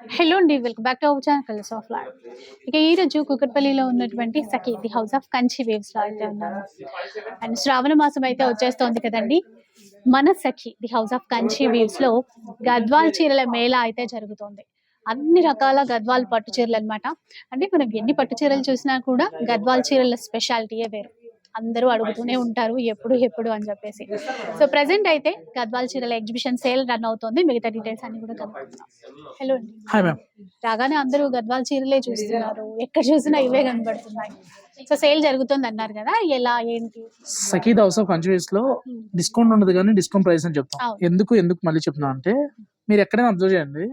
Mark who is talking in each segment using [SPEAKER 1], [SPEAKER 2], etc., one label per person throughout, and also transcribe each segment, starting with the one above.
[SPEAKER 1] Hello అండి welcome back to our channel colours of life ఇక ఈ రోజు కుకట్పల్లిలో ఉన్నటువంటి Sakhi the house of Kanchi వేవ్స్లో అయితే ఉన్నాను అండ్ శ్రావణ మాసం అయితే వచ్చేస్తోంది కదండి. మన Sakhi the house of Kanchi వేవ్స్లో Gadwal చీరల మేళా అయితే జరుగుతోంది. అన్ని రకాల గద్వాల్ పట్టు చీరలు అన్నమాట. అంటే మనం ఎన్ని పట్టు చీరలు చూసినా కూడా గద్వాల్ చీరల స్పెషాలిటీయే వేరు. అందరూ అడుగుతూనే ఉంటారు ఎప్పుడు ఎప్పుడు అని చెప్పేసి. సో ప్రెసెంట్ అయితే గద్వాల్ చీరల ఎగ్జిబిషన్ సేల్ రన్ అవుతోంది. మిగతా డీటెయిల్స్ అన్ని కూడా కనుక్కుందాం. హలో అండి. రాగానే అందరూ గద్వాల్ చీరలే చూస్తున్నారు. ఎక్కడ చూసినా ఇవే కనబడుతున్నాయి. సో సేల్ జరుగుతుంది అన్నారు కదా ఎలా ఏంటి?
[SPEAKER 2] సఖీద్ హౌస్ ఆఫ్ కంట్రీస్లో డిస్కౌంట్ ఉండదు కానీ డిస్కౌంట్ ప్రైస్ అని చెప్తాం. ఎందుకు ఎందుకు మళ్ళీ చెప్తున్నా అంటే మీరు ఎక్కడైనా అబ్జర్వ్ చేయండి.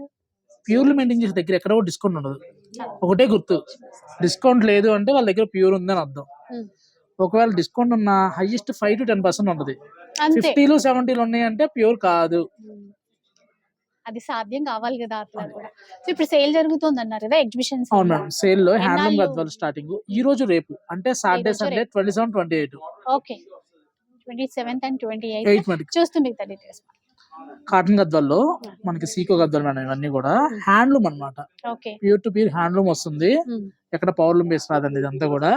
[SPEAKER 2] ప్యూర్లీ మెయింటైన్ చేసే దగ్గర ఎక్కడ డిస్కౌంట్ ఉండదు. ఒకటే గుర్తు. డిస్కౌంట్ లేదు అంటే వాళ్ళ దగ్గర ప్యూర్ ఉందని అర్థం.
[SPEAKER 1] ఉమ్.
[SPEAKER 2] ఒకవేళ డిస్కౌంట్ ఉన్న highest five to ten percent ఉంటుంది. ఫిఫ్టీలు సెవెంటీలు ఉన్నాయంటే ప్యూర్ కాదు.
[SPEAKER 1] అది సాధ్యం కావాలి కదా అట్లా కూడా. సో ఇప్పుడు సేల్ జరుగుతుంది అన్నారు కదా ఎగ్జిబిషన్
[SPEAKER 2] అవును మేడం సేల్లో హ్యాండ్లూమ్? గద్వాలు స్టార్టింగ్ ఈ రోజు రేపు అంటే Saturday Sunday. Twenty seven twenty eight
[SPEAKER 1] okay. Twenty seventh and twenty
[SPEAKER 2] eight
[SPEAKER 1] చూస్తుంది మిగతా డీటెయిల్స్
[SPEAKER 2] కాటన్ గద్వాల్లో మనకి సీకో గద్వాలు మేడం ఇవన్నీ కూడా హ్యాండ్లూమ్ అన్నమాట.
[SPEAKER 1] Okay.
[SPEAKER 2] Pure to pure handloom వస్తుంది. ఎక్కడ పవర్లూమ్ బేస్ రాదండి ఇదంతా కూడా.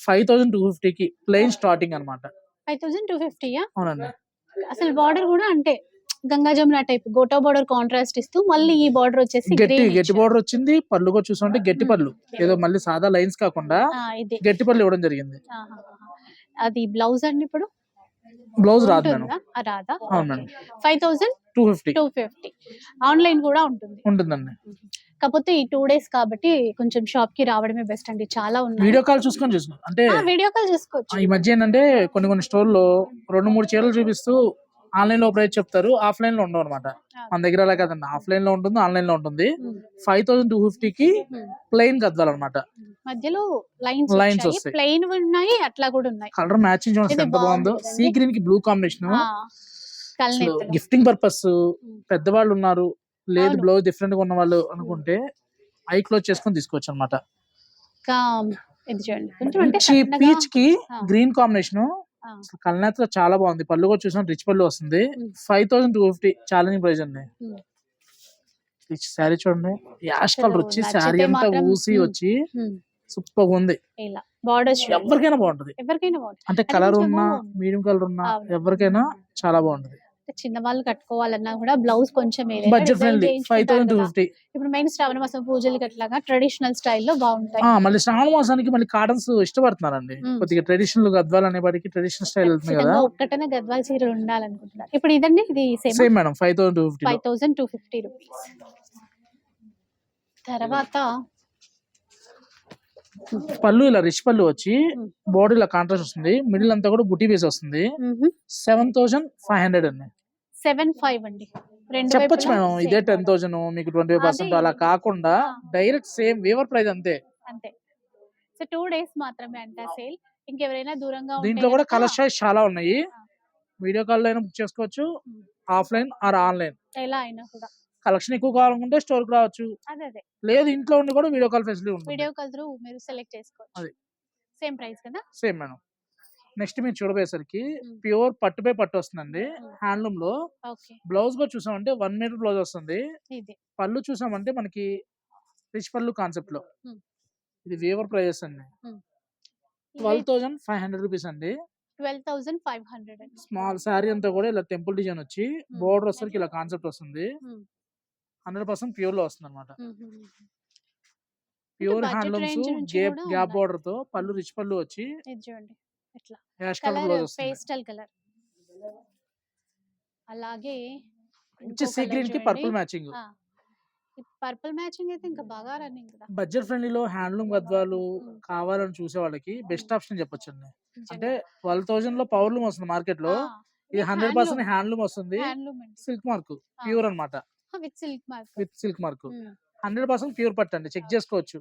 [SPEAKER 2] ఫైవ్ థౌసండ్ టూ కి ప్లెయిన్ స్టార్టింగ్ అన్నమాట
[SPEAKER 1] ఫైవ్ థౌసండ్ టూ ఫిఫ్టీయా?
[SPEAKER 2] అవునండి.
[SPEAKER 1] అసలు బార్డర్ కూడా అంటే Ganga Jamuna type gota border contrast ఇస్తూ మళ్ళీ ఈ బార్డర్ వచ్చేసి
[SPEAKER 2] గట్టి గట్టి. బోర్డర్ వచ్చింది పళ్ళు కూడా చూసుకుంటే గట్టి. పళ్ళు. ఏదో మళ్ళీ సాదా లైన్స్ కాకుండా గట్టి పళ్ళు ఇవ్వడం జరిగింది.
[SPEAKER 1] అది బ్లౌజ్ అండి ఇప్పుడు?
[SPEAKER 2] బ్లౌజ్ రాదు
[SPEAKER 1] రాదా?
[SPEAKER 2] అవును madam
[SPEAKER 1] five thousand
[SPEAKER 2] two fifty.
[SPEAKER 1] Two fifty. Online కూడా ఉంటుంది.
[SPEAKER 2] ఉంటుందండి.
[SPEAKER 1] కాకపోతే ఈ టూ డేస్ కాబట్టి కొంచెం షాప్కి రావడమే బెస్ట్ అండి. చాలా ఉన్నాయి.
[SPEAKER 2] వీడియో కాల్ చూసుకొని చూసుకున్నాం అంటే
[SPEAKER 1] వీడియో కాల్ చేసుకోవచ్చు.
[SPEAKER 2] ఈ మధ్య ఏంటంటే కొన్ని కొన్ని స్టోర్లో రెండు మూడు చీరలు చూపిస్తూ ఆన్లైన్లో ప్రైస్ చెప్తారు ఆఫ్లైన్లో ఉండవు అనమాట మన దగ్గర అలా కాదండి ఆఫ్లైన్లో ఉంటుంది ఆన్లైన్లో ఉంటుంది. ఫైవ్ థౌసండ్ టూ కి
[SPEAKER 1] ఉమ్.
[SPEAKER 2] ప్లెయిన్ గద్దాలన్నమాట
[SPEAKER 1] మధ్యలో లైన్స్
[SPEAKER 2] వస్తాయి.
[SPEAKER 1] ప్లెయిన్ ఉన్నాయి అట్లా కూడా ఉన్నాయి.
[SPEAKER 2] కలర్ మ్యాచింగ్ చూడండి ఎంత బాగుందో. సీ? గ్రీన్కి బ్లూ కాంబినేషన్ గిఫ్టింగ్ పర్పస్ పెద్దవాళ్ళు ఉన్నారు. లేదు. బ్లౌజ్ డిఫరెంట్గా ఉన్న వాళ్ళు అనుకుంటే ఐ క్లోజ్ చేసుకొని తీసుకోవచ్చు అనమాట
[SPEAKER 1] పీచ్కి.
[SPEAKER 2] Green combination.
[SPEAKER 1] ఆ,
[SPEAKER 2] కల్నేత్ర చాలా బాగుంది. పళ్ళు కూడా చూసిన రిచ్ పళ్ళు వస్తుంది.
[SPEAKER 1] ఉమ్.
[SPEAKER 2] Five thousand two fifty challenging price అండి. ఈ శారీ చూడండి. యాష్ కలర్ వచ్చి శారీ అంతా ఊసి. వచ్చి సూపర్ ఉంది.
[SPEAKER 1] బార్డర్స్
[SPEAKER 2] ఎవరికైనా బాగుంటది.
[SPEAKER 1] ఎవరికైనా
[SPEAKER 2] అంటే కలర్ ఉన్నా మీడియం కలర్ ఉన్నా. ఎవరికైనా చాలా బాగుంటది.
[SPEAKER 1] చిన్న వాళ్ళు కట్టుకోవాలన్నా కూడా బ్లౌజ్ కొంచెం ఇప్పుడు మెయిన్ శ్రావణ మాసం పూజలకి అట్లాగా ట్రెడిషనల్ స్టైల్లో బాగుంటాయి.
[SPEAKER 2] మళ్ళీ శ్రావణ మాసానికి మళ్ళీ కాటన్స్ ఇష్టపడుతున్నారండి. కొద్దిగా ట్రెడిషనల్ గద్వాలు అనేవాడికి ట్రెడిషనల్ స్టైల్ వెళ్తుంది కదా.
[SPEAKER 1] ఒక్కటనే గద్వాల్ చీరలు ఉండాలనుకుంటున్నారు. ఇప్పుడు ఇదండి ఇది same
[SPEAKER 2] same madam five thousand two fifty
[SPEAKER 1] five thousand two fifty rupees తర్వాత
[SPEAKER 2] పళ్ళు ఇలా రిచ్ పళ్ళు వచ్చి. బాడీ ఇలా కాంట్రాస్ట్ వస్తుంది. మిడిల్ అంతా కూడా బుటీ బేస్ వస్తుంది. సెవెన్ థౌసండ్ ఫైవ్ హండ్రెడ్ అండి.
[SPEAKER 1] సెవెన్ ఫైవ్ అండి.
[SPEAKER 2] చెప్పొచ్చు మేడం ఇదే టెన్. థౌసండ్ మీకు ట్వంటీ పర్సెంట్. అలా కాకుండా. డైరెక్ట్ సేమ్ వేవర్ ప్రైస్ అంతే.
[SPEAKER 1] అంతే. సో టూ డేస్ మాత్రమే అంట సేల్ ఇంకెవరైనా దూరంగా
[SPEAKER 2] దీంట్లో కూడా కలర్ చాయిస్ చాలా ఉన్నాయి. వీడియో కాల్ అయినా బుక్ చేసుకోవచ్చు. ఆఫ్లైన్ ఆర్ ఆన్లైన్
[SPEAKER 1] ఎలా అయినా కూడా.
[SPEAKER 2] కలెక్షన్ ఎక్కువ కావాలనుకుంటే స్టోర్కి రావచ్చు.
[SPEAKER 1] అదే అదే.
[SPEAKER 2] లేదు ఇంట్లో ఉండి కూడా వీడియో కాల్ ఫెసిలిటీ ఉంటుంది.
[SPEAKER 1] వీడియో కాల్ త్రూ మీరు సెలెక్ట్ చేసుకోవచ్చు.
[SPEAKER 2] అది.
[SPEAKER 1] సేమ్ ప్రైస్ కదా?
[SPEAKER 2] Same madam. నెక్స్ట్ మీరు చూడబోయేసరికి. ప్యూర్ పట్టుపై పట్టు వస్తుందండి.
[SPEAKER 1] హ్యాండ్లూమ్లో
[SPEAKER 2] బ్లౌజ్ కూడా చూసామంటే వన్ మీటర్ బ్లౌజ్ వస్తుంది. పళ్ళు చూసామంటే మనకి రిచ్ పళ్ళు
[SPEAKER 1] కాన్సెప్ట్లో.
[SPEAKER 2] ఇది వేవర్ ప్రైజెస్ అండి. Twelve thousand five hundred rupees అండి.
[SPEAKER 1] Twelve thousand five hundred
[SPEAKER 2] small sari అంతా కూడా ఇలా టెంపుల్ డిజైన్ వచ్చి. బోర్డర్ వచ్చరికి ఇలా కాన్సెప్ట్ వస్తుంది. హండ్రెడ్ పర్సెంట్ ప్యూర్లో వస్తుంది అనమాట. Pure handlooms gap gap. బోర్డర్తో పళ్ళు రిచ్ పళ్ళు వచ్చి
[SPEAKER 1] చూడండి. ఎట్లా?
[SPEAKER 2] Ash colour
[SPEAKER 1] pastel colour. అలాగే
[SPEAKER 2] మంచి సీ గ్రీన్కి పర్పుల్ మ్యాచింగ్.
[SPEAKER 1] పర్పుల్ మ్యాచింగ్ అయితే ఇంకా బాగా రన్నింగ్ కదా?
[SPEAKER 2] బడ్జెట్ ఫ్రెండ్లీలో హ్యాండ్లూమ్ గద్వాలు. కావాలని చూసే వాళ్ళకి బెస్ట్ ఆప్షన్ చెప్పొచ్చు అండి. అంటే ట్వెల్వ్ థౌసండ్లో పవర్లూమ్ వస్తుంది
[SPEAKER 1] మార్కెట్లో
[SPEAKER 2] ఇది హండ్రెడ్ పర్సెంట్. హ్యాండ్లూమ్. వస్తుంది. Silk mark. ప్యూర్ అన్నమాట.
[SPEAKER 1] With silk mark.
[SPEAKER 2] With silk mark. Hundred percent pure పట్టు అండి. చెక్ చేసుకోవచ్చు.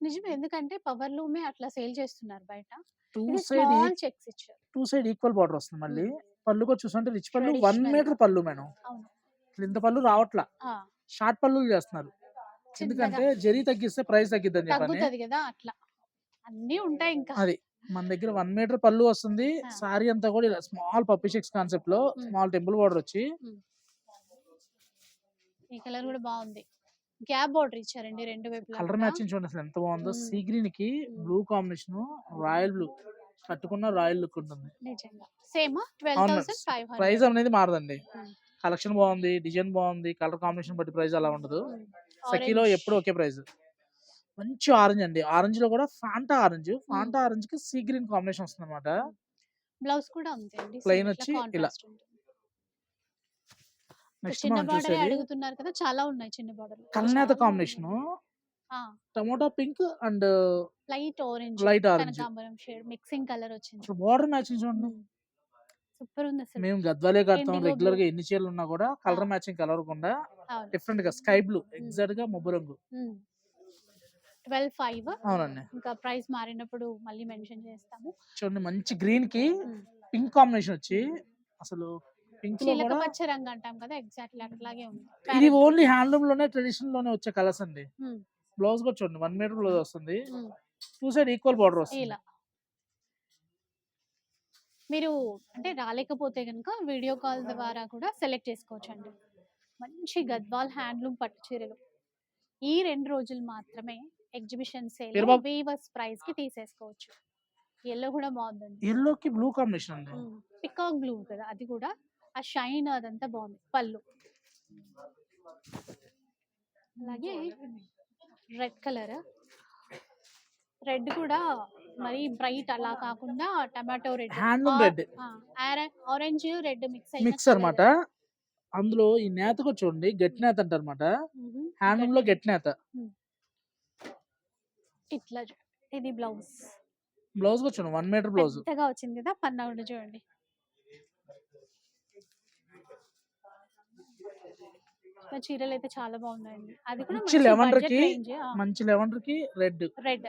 [SPEAKER 1] నిజమే. ఎందుకంటే పవర్ లూమే అట్లా సేల్ చేస్తున్నారు బయట.
[SPEAKER 2] టూ సైడ్
[SPEAKER 1] స్మాల్ చెక్స్ ఇచ్చారు.
[SPEAKER 2] టూ సైడ్ ఈక్వల్ బార్డర్ వస్తుంది మళ్ళీ. పళ్ళు కూడా చూస్తుంటే రిచ్ పళ్ళు వన్ మీటర్. పళ్ళు మేడం. ఇంత పళ్ళు రావట్లా. షార్ట్ పళ్ళు చేస్తున్నారు. ఎందుకంటే జరీ తగ్గిస్తే ప్రైస్ తగ్గిద్దని
[SPEAKER 1] తగ్గుతది కదా అట్లా. అన్నీ ఉంటాయి ఇంకా.
[SPEAKER 2] అది. మన దగ్గర వన్ మీటర్ పళ్ళు వస్తుంది. సారీ అంతా కూడా ఇలా స్మాల్ పప్పి చెక్స్
[SPEAKER 1] కాన్సెప్ట్లో.
[SPEAKER 2] స్మాల్ టెంపుల్ బార్డర్ వచ్చి
[SPEAKER 1] ఈ కలర్ కూడా బాగుంది. గ్యాప్ బార్డర్ ఇచ్చారండి రెండు వైపులా
[SPEAKER 2] కలర్. మ్యాచింగ్ చూడండి అసలు ఎంత బాగుందో. సీ
[SPEAKER 1] గ్రీన్కి.
[SPEAKER 2] Blue combination royal blue. కట్టుకున్న రాయల్ లుక్ ఉంటుంది.
[SPEAKER 1] నిజంగా. సేమ్?
[SPEAKER 2] ప్రైస్ అనేది మారదండి. కలెక్షన్ బాగుంది డిజైన్ బాగుంది కలర్ కాంబినేషన్ బట్టి ప్రైస్ అలా ఉండదు. సఖీలో ఎప్పుడు ఒకే ప్రైస్. మంచి ఆరెంజ్ అండి. ఆరెంజ్లో కూడా ఫాంటా ఆరెంజ్. ఫాంటా ఆరెంజ్కి సీ గ్రీన్ కాంబినేషన్ వస్తుంది అనమాట
[SPEAKER 1] బ్లౌజ్ కూడా ఉంది
[SPEAKER 2] Plain వచ్చి ఇలా. నెక్స్ట్
[SPEAKER 1] చిన్న
[SPEAKER 2] మనం
[SPEAKER 1] బార్డర్
[SPEAKER 2] చూసేది
[SPEAKER 1] అడుగుతున్నారు కదా! చాలా ఉన్నాయి చిన్న border
[SPEAKER 2] కల్నేత combination tomato pink and
[SPEAKER 1] light orange
[SPEAKER 2] light orange.
[SPEAKER 1] కనకాంబరం షేడ్ మిక్సింగ్ కలర్ వచ్చింది.
[SPEAKER 2] అసలు బార్డర్ మ్యాచింగ్ చూడండి.
[SPEAKER 1] సూపర్ ఉంది అసలు.
[SPEAKER 2] మేము గద్వాలే కడతాం.
[SPEAKER 1] Indigo
[SPEAKER 2] రెగ్యులర్గా
[SPEAKER 1] blue.
[SPEAKER 2] ఎన్ని చీరలు ఉన్నా కూడా కలర్. మ్యాచింగ్ కలర్ కుండా
[SPEAKER 1] అవును.
[SPEAKER 2] డిఫరెంట్గా స్కై బ్లూ ఎగ్జాక్ట్గా మొబ్బు రంగు.
[SPEAKER 1] ట్వెల్వ్ ఫైవ్
[SPEAKER 2] అవునండి.
[SPEAKER 1] ఇంకా ప్రైస్ మారినప్పుడు మళ్ళీ మెన్షన్ చేస్తాము.
[SPEAKER 2] చూడండి మంచి
[SPEAKER 1] గ్రీన్కి.
[SPEAKER 2] పింక్ కాంబినేషన్ వచ్చి అసలు పింక్లో
[SPEAKER 1] చిలక
[SPEAKER 2] కూడా
[SPEAKER 1] పచ్చ రంగు అంటాం కదా ఎగ్జాక్ట్లీ అట్లాగే ఉంది.
[SPEAKER 2] ఇది ఓన్లీ హ్యాండ్లూమ్లోనే ట్రెడిషన్లోనే వచ్చే కలర్స్ అండి. బ్లౌజ్ కూడా చూడండి వన్ మీటర్ బ్లౌజ్ వస్తుంది. టూ సైడ్ ఈక్వల్ బార్డర్ వస్తుంది.
[SPEAKER 1] ఇలా. మీరు అంటే రాలేకపోతే కనుక వీడియో కాల్ ద్వారా కూడా సెలెక్ట్ చేసుకోవచ్చు అండి మంచి గద్వాల్ హ్యాండ్లూమ్ పట్టు చీరలు. ఈ రెండు రోజులు మాత్రమే ఎగ్జిబిషన్ సేల్ వీవర్స్ ప్రైస్కి తీసేసుకోవచ్చు. ఎల్లో కూడా బాగుందండి.
[SPEAKER 2] ఎల్లో కి బ్లూ కాంబినేషన్ అండి.
[SPEAKER 1] పికాక్ బ్లూ కదా అది కూడా ఆ షైన్ అదంతా బాగుంది. పళ్ళు. అలాగే రెడ్ కలర్. రెడ్ కూడా మరి బ్రైట్ అలా కాకుండా tomato red.
[SPEAKER 2] Handloom red.
[SPEAKER 1] Orange red mix
[SPEAKER 2] mix అన్నమాట. అందులో ఈ నేత కూడా చూడండి గట్టి నేత అంటారు అనమాట హ్యాండ్లూమ్లో గట్టి నేత
[SPEAKER 1] ఇట్లా ఇది బ్లౌజ్.
[SPEAKER 2] బ్లౌజ్ కూడా చూడండి వన్ మీటర్ బ్లౌజ్.
[SPEAKER 1] వచ్చింది కదా పన్నా కూడా చూడండి. చీరలు అయితే చాలా బాగున్నాయండి. అది కూడా
[SPEAKER 2] మంచి కి మంచి లెవెండర్కి రెడ్.
[SPEAKER 1] రెడ్.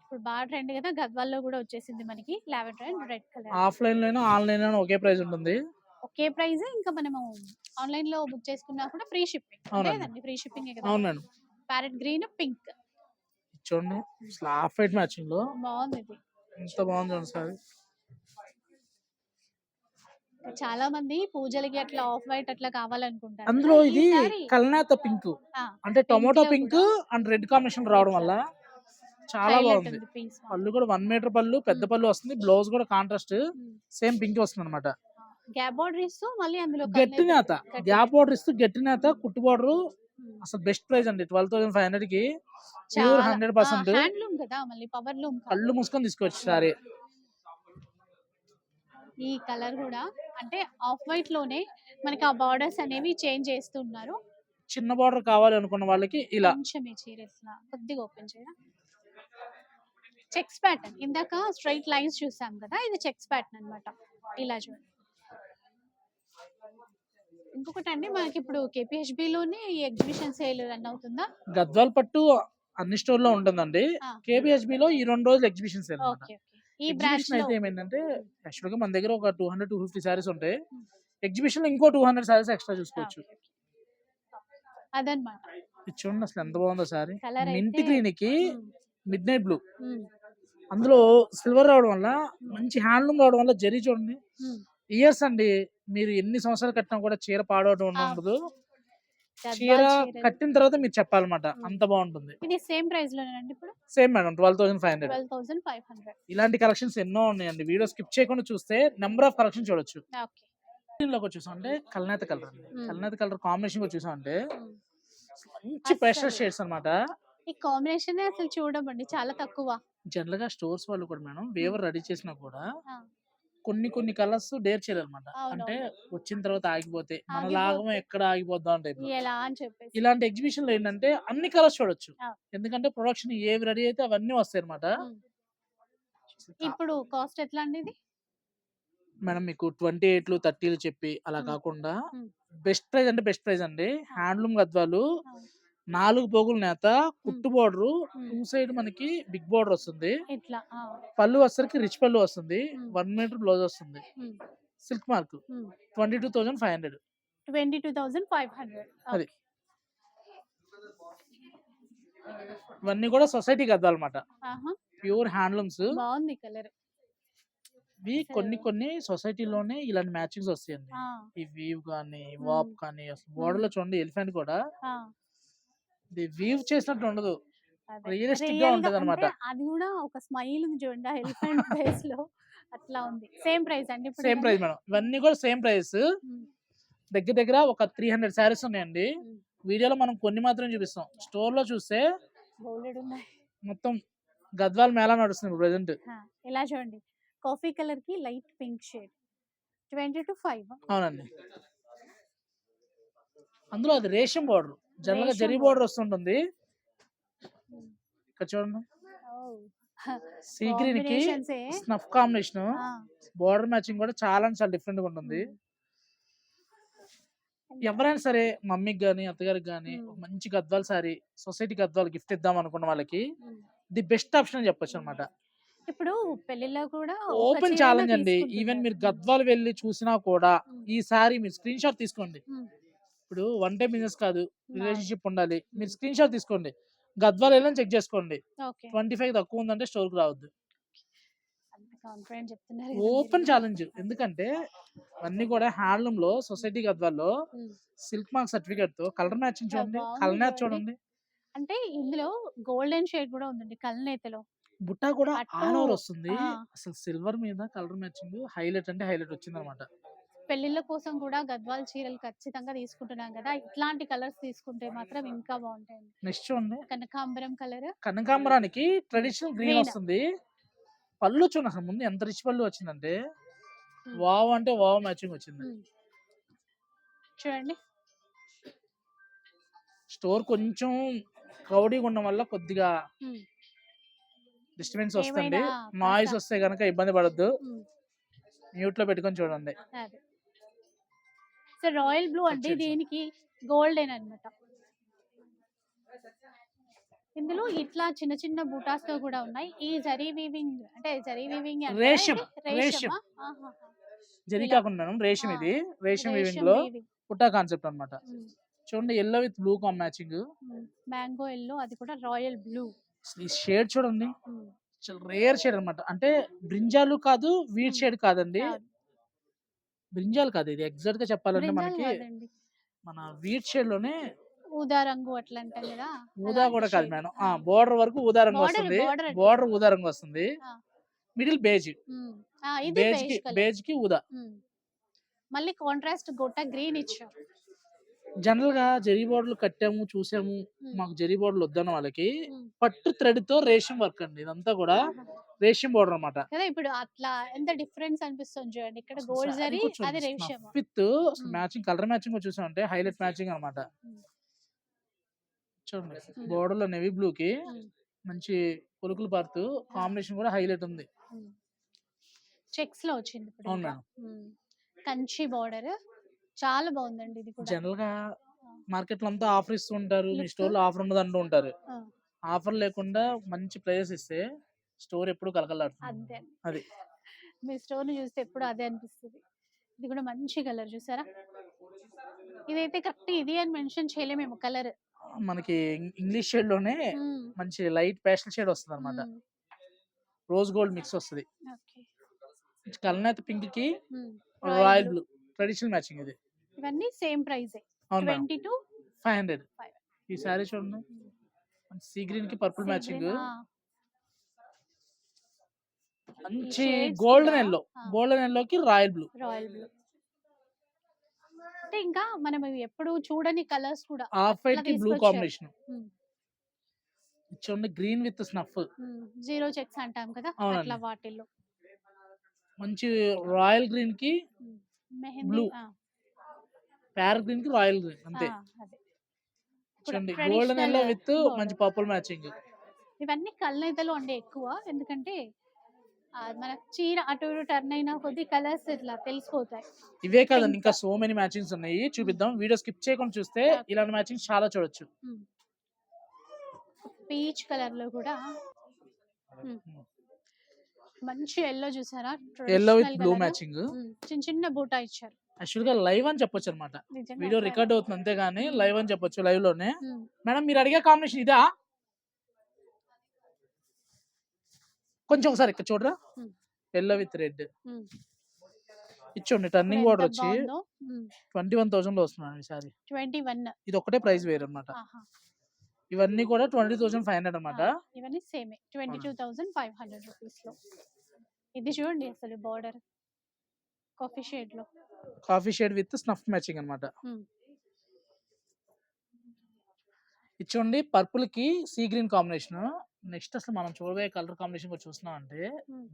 [SPEAKER 1] ఇప్పుడు బాగా ట్రెండ్ కదా గద్వాల్లో కూడా వచ్చేసింది మనకి lavender and red colour.
[SPEAKER 2] Offline లోనో ఆన్లైన్ లోనో ఒకే ప్రైస్ ఉంటుంది.
[SPEAKER 1] ఒకే ప్రైస్ ఇంకా మనము ఆన్లైన్లో బుక్ చేసుకున్నా కూడా ఫ్రీ షిప్పింగ్.
[SPEAKER 2] అవునండి.
[SPEAKER 1] లేదండి ఫ్రీ షిప్పింగ్ కదా.
[SPEAKER 2] అవును మేడం.
[SPEAKER 1] Parrot green pink.
[SPEAKER 2] చూడండి అసలు హాఫ్ వైట్ మ్యాచింగ్లో
[SPEAKER 1] బాగుంది ఇది.
[SPEAKER 2] ఎంత బాగుంది సార్.
[SPEAKER 1] చాలా మంది పూజలకి అట్లా ఆఫ్ వైట్ అట్లా కావాలనుకుంటారు.
[SPEAKER 2] అందులో ఇది కల్నేత పింక్. అంటే tomato pink and red combination రావడం వల్ల చాలా బాగుంది. పళ్ళు కూడా వన్ మీటర్ పళ్ళు పెద్ద పళ్ళు వస్తుంది బ్లౌజ్ కూడా కాంట్రాస్ట్. సేమ్ పింక్ వస్తుంది అనమాట
[SPEAKER 1] గ్యాప్ బార్డర్ ఇస్తూ మళ్ళీ అందులో
[SPEAKER 2] గట్టి నేత. గ్యాప్ బార్డర్ ఇస్తూ గట్టి నేత కుట్టు బార్డర్. అసలు బెస్ట్ ప్రైస్ అండి. ట్వెల్వ్ థౌసండ్ ఫైవ్ హండ్రెడ్కి ప్యూర్ హండ్రెడ్ పర్సెంట్.
[SPEAKER 1] హ్యాండ్లూమ్ కదా మళ్ళీ పవర్ లూమ్
[SPEAKER 2] కళ్ళు మూసుకొని తీసుకోవచ్చు సారీ.
[SPEAKER 1] ఈ కలర్ కూడా అంటే ఆఫ్ వైట్లోనే మనకి ఆ బార్డర్స్ అనేవి చేంజ్ చేస్తున్నారు.
[SPEAKER 2] చిన్న బార్డర్ కావాలి అనుకున్న వాళ్ళకి ఇలా.
[SPEAKER 1] కొంచెం ఈ చీర ఇట్లా కొద్దిగా ఓపెన్ చేయరా? Checks pattern. ఇందాక స్ట్రైట్ లైన్స్ చూసాం కదా ఇది చెక్స్ ప్యాటర్న్ అన్నమాట. ఇలా చూడండి ఇంకొకటి అండి మనకి ఇప్పుడు KPHB లోనే ఈ ఎగ్జిబిషన్ సేల్ రన్ అవుతుందా?
[SPEAKER 2] గద్వాల్ పట్టు అన్ని స్టోర్లో ఉంటుందండి.
[SPEAKER 1] ఆ.
[SPEAKER 2] కేబిహెచ్బి లో ఈ రెండు రోజులు ఎగ్జిబిషన్ సేల్
[SPEAKER 1] ఓకే. ఈ బ్రాంచ్
[SPEAKER 2] అయితే ఏమైందంటే యాక్చువల్గా మన దగ్గర ఒక two hundred two fifty sarees ఉంటాయి. ఎగ్జిబిషన్లో ఇంకో టూ హండ్రెడ్ సారీస్ ఎక్స్ట్రా చూసుకోవచ్చు. ఇది చూడండి అసలు ఎంత బాగుందో సారీ మింట్
[SPEAKER 1] గ్రీన్కి
[SPEAKER 2] మిడ్ నైట్ బ్లూ. అందులో సిల్వర్ రావడం వల్ల మంచి హ్యాండ్లూమ్ రావడం వల్ల జరీ చూడండి. ఇయర్స్ అండి మీరు ఎన్ని సంవత్సరాలు కట్టినా కూడా చీర పాడవడం. ఉండదు. చీర. కట్టిన తర్వాత మీరు చెప్పాలన్నమాట. అంత బాగుంటుంది
[SPEAKER 1] ఇది సేమ్ ప్రైస్ లోనేనండి ఇప్పుడు
[SPEAKER 2] same madam twelve thousand five hundred
[SPEAKER 1] twelve thousand five hundred
[SPEAKER 2] ఇలాంటి కలెక్షన్స్ ఎన్నో ఉన్నాయండి వీడియో స్కిప్ చేయకుండా చూస్తే నెంబర్ ఆఫ్ కలెక్షన్ చూడొచ్చు
[SPEAKER 1] ఓకే
[SPEAKER 2] దీనిలోకి వచ్చేసాం అంటే కల్నేత కలర్ అండి. కల్నేత కలర్ కాంబినేషన్ చూసాం అంటే. మంచి
[SPEAKER 1] అస్సలు.
[SPEAKER 2] షేడ్స్ అన్నమాట
[SPEAKER 1] ఈ కాంబినేషన్ అసలు చూడమండి చాలా తక్కువ
[SPEAKER 2] జనరల్గా స్టోర్స్ వాళ్ళు కూడా మేడం వేవర్ రెడీ చేసినా కూడా. కొన్ని కొన్ని కలర్స్ డేర్ చేయరు అనమాట. అంటే వచ్చిన తర్వాత ఆగిపోతే మన. లాగం ఎక్కడ ఆగిపోద్దాం అంటే ఇలాంటి ఎగ్జిబిషన్లో ఏంటంటే అన్ని కలర్స్ చూడొచ్చు. ఎందుకంటే ప్రొడక్షన్ ఏవి రెడీ అయితే అవన్నీ వస్తాయి అనమాట.
[SPEAKER 1] ఇప్పుడు కాస్ట్ ఎట్లా అండి ఇది
[SPEAKER 2] మేడం మీకు ట్వంటీ ఎయిట్లు థర్టీలు చెప్పి అలా. కాకుండా. బెస్ట్ ప్రైస్ అంటే బెస్ట్ ప్రైస్ అండి హ్యాండ్లూమ్ గద్వాలు. నాలుగు పోగుల నేత కుట్టు బోర్డర్. టూ సైడ్ మనకి బిగ్ బోర్డర్ వస్తుంది. పళ్ళు వచ్చరికి రిచ్ పళ్ళు వస్తుంది. వన్ మీటర్ బ్లౌజ్ వస్తుంది. Silk mark. Twenty two thousand five hundred.
[SPEAKER 1] Twenty two thousand five hundred.
[SPEAKER 2] అది. ఇవన్నీ కూడా సొసైటీ గద్దాలు అనమాట ప్యూర్ హ్యాండ్లూమ్స్.
[SPEAKER 1] బాగుంది కలర్.
[SPEAKER 2] ఇవి కొన్ని కొన్ని సొసైటీలోనే ఇలాంటి మ్యాచింగ్స్ వస్తాయండి. ఈ వీవ్ కానీ వాప్ కానీ అసలు బోర్డర్లో చూడండి ఎలిఫెంట్ కూడా. వీవ్ చేసినట్టు ఉండదు.
[SPEAKER 1] రియలిస్టిక్గా
[SPEAKER 2] ఉంటది అనమాట.
[SPEAKER 1] అది కూడా ఒక స్మైల్ ఉంది చూడండి ఎలిఫెంట్ ఫేస్లో అట్లా ఉంది. సేమ్ ప్రైస్ అండి ఇప్పుడు
[SPEAKER 2] సేమ్ ప్రైస్ మేడం. ఇవన్నీ కూడా సేమ్ ప్రైస్. దగ్గర దగ్గర ఒక త్రీ హండ్రెడ్ శారీస్ ఉన్నాయండి. వీడియోలో మనం కొన్ని మాత్రం చూపిస్తాం. స్టోర్లో చూస్తే మొత్తం గద్వాల మేళా నడుస్తుంది ప్రెసెంట్.
[SPEAKER 1] ఆ, ఇలా చూడండి. కాఫీ కలర్కి light pink shade. Twenty two five.
[SPEAKER 2] అవునండి. అందులో అది రేషం బార్డర్.
[SPEAKER 1] జనరల్గా
[SPEAKER 2] జరీ. బార్డర్ వస్తుంటుంది ఇక్కడ చూడండి. సీ గ్రీన్కి స్నఫ్ కాంబినేషన్. బార్డర్ మ్యాచింగ్ కూడా చాలా చాలా డిఫరెంట్గా ఉంటుంది ఎవరైనా సరే మమ్మీకి గానీ అత్తగారికి గానీ
[SPEAKER 1] మ్మ్.
[SPEAKER 2] మంచి గద్వాల సారీ సొసైటీ గద్వాలు గిఫ్ట్ ఇద్దాం అనుకున్న వాళ్ళకి ది బెస్ట్ ఆప్షన్ అని చెప్పొచ్చు అనమాట
[SPEAKER 1] ఇప్పుడు పెళ్ళిలో కూడా
[SPEAKER 2] ఓపెన్ ఛాలెంజ్ అండి. ఈవెన్ మీరు. గద్వాలు వెళ్ళి చూసినా కూడా. ఈ సారీ మీరు స్క్రీన్ షాట్ తీసుకోండి. ఇప్పుడు వన్ టైం బిజినెస్ కాదు రిలేషన్షిప్ ఉండాలి. మీరు స్క్రీన్ షాట్ తీసుకోండి. గద్వాలు వెళ్ళని చెక్ చేసుకోండి. ట్వంటీ ఫైవ్ తక్కువ ఉందంటే స్టోర్కి రావద్దు ఓపెన్ ఛాలెంజ్. ఎందుకంటే అన్ని కూడా హ్యాండ్లూమ్లో సొసైటీ గద్వాల్లో సిల్క్ మార్క్ సర్టిఫికేట్తో కలర్ మ్యాచింగ్ చూడండి కలర్ మ్యాచ్
[SPEAKER 1] చూడండి. అంటే ఇందులో గోల్డెన్ షేడ్ కూడా ఉందండి కల్నేతలో
[SPEAKER 2] బుట్టా కూడా ఆల్ ఓవర్ వస్తుంది. అసలు సిల్వర్ మీద కలర్ మ్యాచింగ్ హైలైట్ అంటే హైలైట్ వచ్చింది అనమాట
[SPEAKER 1] పెళ్ళిళ్ళ కోసం కూడా గద్వాల్ చీరలు ఖచ్చితంగా తీసుకుంటున్నాం కదా. ఇట్లాంటి కలర్స్ తీసుకుంటే మాత్రం ఇంకా బాగుంటాయండి.
[SPEAKER 2] నెక్స్ట్ చూడండి
[SPEAKER 1] కనకాంబరం కలర్.
[SPEAKER 2] కనకాంబరానికి traditional green. వస్తుంది. పళ్ళు చూడండి ముందు ఎంత రిచ్ పళ్ళు వచ్చిందంటే వావ్ అంటే వావ్ మ్యాచింగ్ వచ్చింది.
[SPEAKER 1] చూడండి.
[SPEAKER 2] స్టోర్ కొంచెం క్రౌడీగా ఉండడం వల్ల కొద్దిగా డిస్టర్బెన్స్ వస్తుంది. నాయిస్ వస్తే గనక ఇబ్బంది పడద్దు. మ్యూట్లో పెట్టుకొని చూడండి.
[SPEAKER 1] సో రాయల్ బ్లూ అంటే. దీనికి? గోల్డెన్ అన్నమాట ఇందులో ఇట్లా చిన్న చిన్న బూటాస్తో కూడా ఉన్నాయి. ఈ జరీ వీవింగ్ అంటే జరీ వీవింగ్
[SPEAKER 2] రేషం, రేషం. జరి. కాకుండా రేషం ఇది. రేషం వీవింగ్. లో పుట్టా కాన్సెప్ట్ అన్నమాట. చూడండి ఎల్లో విత్ బ్లూ కామ్ మ్యాచింగ్
[SPEAKER 1] మ్యాంగో ఎల్లో అది కూడా రాయల్ బ్లూ.
[SPEAKER 2] ఈ షేడ్ చూడండి. రేర్ షేడ్ అన్నమాట. అంటే బ్రింజాలు కాదు వీట్. షేడ్ కాదండి. బ్రింజాలు కాదు ఇది. ఎగ్జాక్ట్గా చెప్పాలంటే మనకి మన వీట్ షేడ్లోనే
[SPEAKER 1] ఊదా రంగు అట్లా అంటాం కదా
[SPEAKER 2] ఊదా కూడా కాదు మేడం. ఆ. బోర్డర్ వరకు ఊదా రంగు
[SPEAKER 1] Border,
[SPEAKER 2] వస్తుంది.
[SPEAKER 1] border.
[SPEAKER 2] బోర్డర్ ఊదా రంగు వస్తుంది.
[SPEAKER 1] ఆ.
[SPEAKER 2] Middle beige.
[SPEAKER 1] ఇది
[SPEAKER 2] బేజ్కి. బేజ్కి ఊదా.
[SPEAKER 1] మళ్ళీ కాంట్రాస్ట్ గొట్ట గ్రీన్ ఇచ్చాం
[SPEAKER 2] జనరల్గా జరీ బోర్డులు కట్టాము చూసాము. మాకు జరీ బోర్డులు వద్దన్న వాళ్ళకి. పట్టు థ్రెడ్తో రేషం వర్క్ అండి. ఇదంతా కూడా రేషం బోర్డర్ అన్నమాట.
[SPEAKER 1] కదా! ఇప్పుడు అట్లా ఎంత డిఫరెన్స్ అనిపిస్తుంది చూడండి. ఇక్కడ గోల్డ్ జరీ అది రేషం
[SPEAKER 2] విత్. మ్యాచింగ్ కలర్ మ్యాచింగ్ చూసామంటే హైలైట్ మ్యాచింగ్ అన్నమాట.
[SPEAKER 1] మ్మ్.
[SPEAKER 2] చూడండి.
[SPEAKER 1] మ్మ్.
[SPEAKER 2] బోర్డర్లో నెవీ బ్లూ కి. మంచి పొలుకులు పారుతూ కాంబినేషన్ కూడా హైలైట్ ఉంది.
[SPEAKER 1] చెక్స్లో వచ్చింది
[SPEAKER 2] అవును.
[SPEAKER 1] కంచి బార్డర్. చాలా బాగుందండి ఇది కూడా.
[SPEAKER 2] జనరల్గా మార్కెట్లో అంతా ఆఫర్ ఇస్తూ ఉంటారు మీ. స్టోర్లో ఆఫర్ ఉండదు అంటూ ఉంటారు.
[SPEAKER 1] ఆ,
[SPEAKER 2] ఆఫర్ లేకుండా మంచి ప్రైస్ ఇస్తే స్టోర్ ఎప్పుడు కలకలాడుతుంది.
[SPEAKER 1] అంతే
[SPEAKER 2] అది.
[SPEAKER 1] మీ స్టోర్ని చూస్తే ఎప్పుడు అదే అనిపిస్తుంది. ఇది కూడా మంచి కలర్ చూసారా? ఇదైతే కరెక్ట్ ఇది అని మెన్షన్ చేయలేమేమో కలర్.
[SPEAKER 2] మనకి ఇంగ్లీష్ షేడ్లోనే మంచి లైట్ పేస్టల్ షేడ్ వస్తుంది అనమాట రోజ్ గోల్డ్ మిక్స్ వస్తుంది. కల్నేత పింక్కి రాయల్ బ్లూ. ట్రెడిషనల్ మ్యాచింగ్ ఇది.
[SPEAKER 1] ఇవన్నీ same price twenty two
[SPEAKER 2] five hundred. ఈ సారీ చూడండి. సీ గ్రీన్కి పర్పుల్ మ్యాచింగ్. మంచి గోల్డెన్ ఎల్లో. గోల్డెన్ ఎల్లో కి రాయల్ బ్లూ.
[SPEAKER 1] Royal blue. అంటే ఇంకా మనం ఎప్పుడు చూడని కలర్స్ కూడా
[SPEAKER 2] హాఫ్ వైట్కి బ్లూ. కాంబినేషన్. చూడండి green with snuff.
[SPEAKER 1] Zero checks అంటాం కదా. అట్లా వాటిల్లో.
[SPEAKER 2] మంచి రాయల్ గ్రీన్కి
[SPEAKER 1] మెహందీ
[SPEAKER 2] Blue. ప్యార గ్రీన్కి రాయల్ గ్రీన్ అంతే చూడండి గోల్డెన్ ఎల్లో విత్. మంచి పర్పుల్ మ్యాచింగ్.
[SPEAKER 1] ఇవన్నీ కళ్ళైతలు అండి ఎక్కువ. ఎందుకంటే మన చీర అటు ఇటు టర్న్ అయినా కొద్ది కలర్స్ ఇట్లా తెలిసిపోతాయి.
[SPEAKER 2] ఇవే కాదండి
[SPEAKER 1] Pink.
[SPEAKER 2] ఇంకా సో మెనీ మ్యాచింగ్స్ ఉన్నాయి. చూపిద్దాం. వీడియో స్కిప్ చేయకుండా చూస్తే. ఇలాంటి మ్యాచింగ్స్ చాలా చూడొచ్చు.
[SPEAKER 1] పీచ్ కలర్లో కూడా. ఉమ్. మంచి ఎల్లో చూసారా?
[SPEAKER 2] Yellow with blue. మ్యాచింగ్
[SPEAKER 1] చిన్న చిన్న బూటా ఇచ్చారు.
[SPEAKER 2] యాక్చువల్గా లైవ్ అని చెప్పొచ్చు అనమాట వీడియో రికార్డ్ అవుతుంది అంతేగాని లైవ్ అని చెప్పొచ్చు
[SPEAKER 1] లైవ్లోనే
[SPEAKER 2] మేడం మీరు అడిగే కాంబినేషన్ ఇదా? కొంచెం ఒకసారి ఇక్కడ చూడరా. Yellow with red. ఇచ్చోండి turning border వచ్చి ట్వంటీ వన్ థౌసండ్లో వస్తున్నాను ఈసారి.
[SPEAKER 1] 21
[SPEAKER 2] ఇది ఒకటే ప్రైస్ వేరు అనమాట ఇవన్నీ కూడా ట్వంటీ థౌసండ్ ఫైవ్ హండ్రెడ్ అనమాట
[SPEAKER 1] ఇవన్నీ సేమే. Twenty two thousand five hundred రూపీస్లో ఇది చూడండి అసలు బార్డర్. కాఫీ షేడ్లో
[SPEAKER 2] coffee shade with snuff matching అనమాట. ఇచ్చోండి పర్పుల్కి సీ గ్రీన్ కాంబినేషన్ నెక్స్ట్ అసలు మనం చూడబోయే కలర్ కాంబినేషన్ కూడా చూస్తున్నాం అంటే.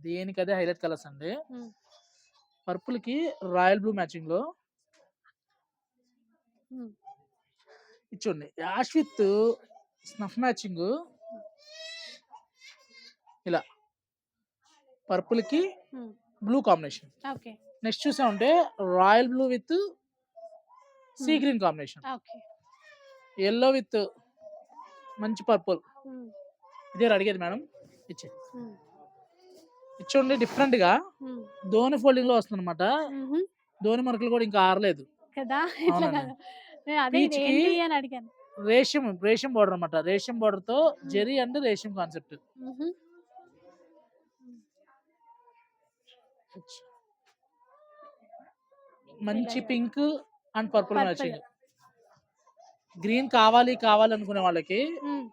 [SPEAKER 2] దేనికి అదే హైలైట్ కలర్స్ అండి. పర్పుల్కి రాయల్ బ్లూ
[SPEAKER 1] మ్యాచింగ్లో.
[SPEAKER 2] ఇచ్చోండి యాష్ విత్ స్నఫ్ మ్యాచింగ్ ఇలా
[SPEAKER 1] పర్పుల్కి.
[SPEAKER 2] బ్లూ కాంబినేషన్
[SPEAKER 1] ఓకే
[SPEAKER 2] నెక్స్ట్ చూసామంటే royal blue with sea. Green combination.
[SPEAKER 1] Okay.
[SPEAKER 2] Yellow with మంచి పర్పుల్. ఇదే అడిగేది మేడం. ఇచ్చే. ఇచ్చోండి డిఫరెంట్గా ధోని ఫోల్డింగ్లో వస్తుంది అనమాట ధోని మరకలు కూడా ఇంకా ఆరలేదు.
[SPEAKER 1] కదా?
[SPEAKER 2] రేషం రేషం బార్డర్ అనమాట రేషం బార్డర్తో జెరీ అండ్ రేషం కాన్సెప్ట్. మంచి. Pink and purple. Matching green కావాలి కావాలి అనుకునే వాళ్ళకి.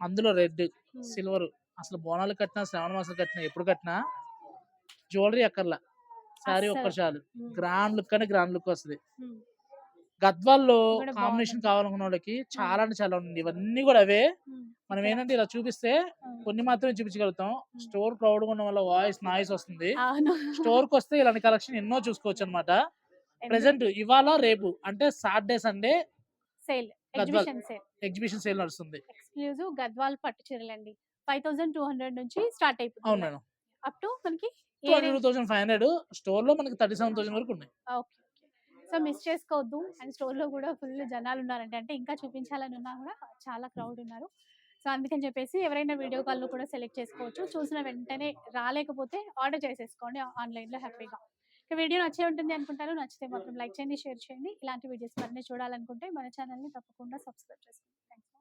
[SPEAKER 2] అందులో రెడ్. సిల్వర్ అసలు బోనాలు కట్టినా శ్రావణ మాసాలు కట్టినా ఎప్పుడు కట్టినా జ్యువెలరీ అక్కర్లా శారీ ఒక్క. చాలు. గ్రాండ్ లుక్ అని గ్రాండ్ లుక్ వస్తుంది. గద్వాల్లో కాంబినేషన్. కావాలనుకున్న వాళ్ళకి చాలా అంటే చాలా ఉంది ఇవన్నీ కూడా అవే. మనం. ఏంటంటే ఇలా చూపిస్తే. కొన్ని మాత్రమే చూపించగలుగుతాం స్టోర్ క్రౌడ్ ఉన్న వల్ల వాయిస్ నాయిస్ వస్తుంది స్టోర్కి వస్తే ఇలాంటి కలెక్షన్ ఎన్నో చూసుకోవచ్చు అనమాట ప్రెసెంట్ ఇవాళ రేపు అంటే Saturday Sunday
[SPEAKER 1] sale. Exhibition sale.
[SPEAKER 2] Exhibition sale నడుస్తుంది.
[SPEAKER 1] ఎక్స్క్లూజివ్ గద్వాల్ పట్టు చీరలు అండి ఫైవ్ థౌసండ్ టూ హండ్రెడ్ నుంచి స్టార్ట్
[SPEAKER 2] అవును
[SPEAKER 1] అయిపోతుంది
[SPEAKER 2] మేడం.
[SPEAKER 1] అప్ టు మనకి
[SPEAKER 2] టూ థౌసండ్ ఫైవ్ హండ్రెడ్ స్టోర్లో మనకి థర్టీ సెవెన్ థౌసండ్ వరకు ఉన్నాయి.
[SPEAKER 1] ఓకే సో మిస్ చేసుకోవద్దు. అండ్ స్టోర్లో కూడా ఫుల్ జనాలు ఉన్నారంటే అంటే ఇంకా చూపించాలని ఉన్నా కూడా చాలా క్రౌడ్ ఉన్నారు. సో అందుకని చెప్పేసి ఎవరైనా వీడియో కాల్ కూడా సెలెక్ట్ చేసుకోవచ్చు. చూసిన వెంటనే రాలేకపోతే ఆర్డర్ చేసేసుకోండి ఆన్లైన్లో హ్యాపీగా. వీడియో నచ్చే ఉంటుంది అనుకుంటాను నచ్చితే మాత్రం లైక్ చేయండి షేర్ చేయండి. ఇలాంటి వీడియోస్ మరిన్ని చూడాలనుకుంటే మన ఛానల్ని తప్పకుండా సబ్స్క్రైబ్ చేసుకోండి.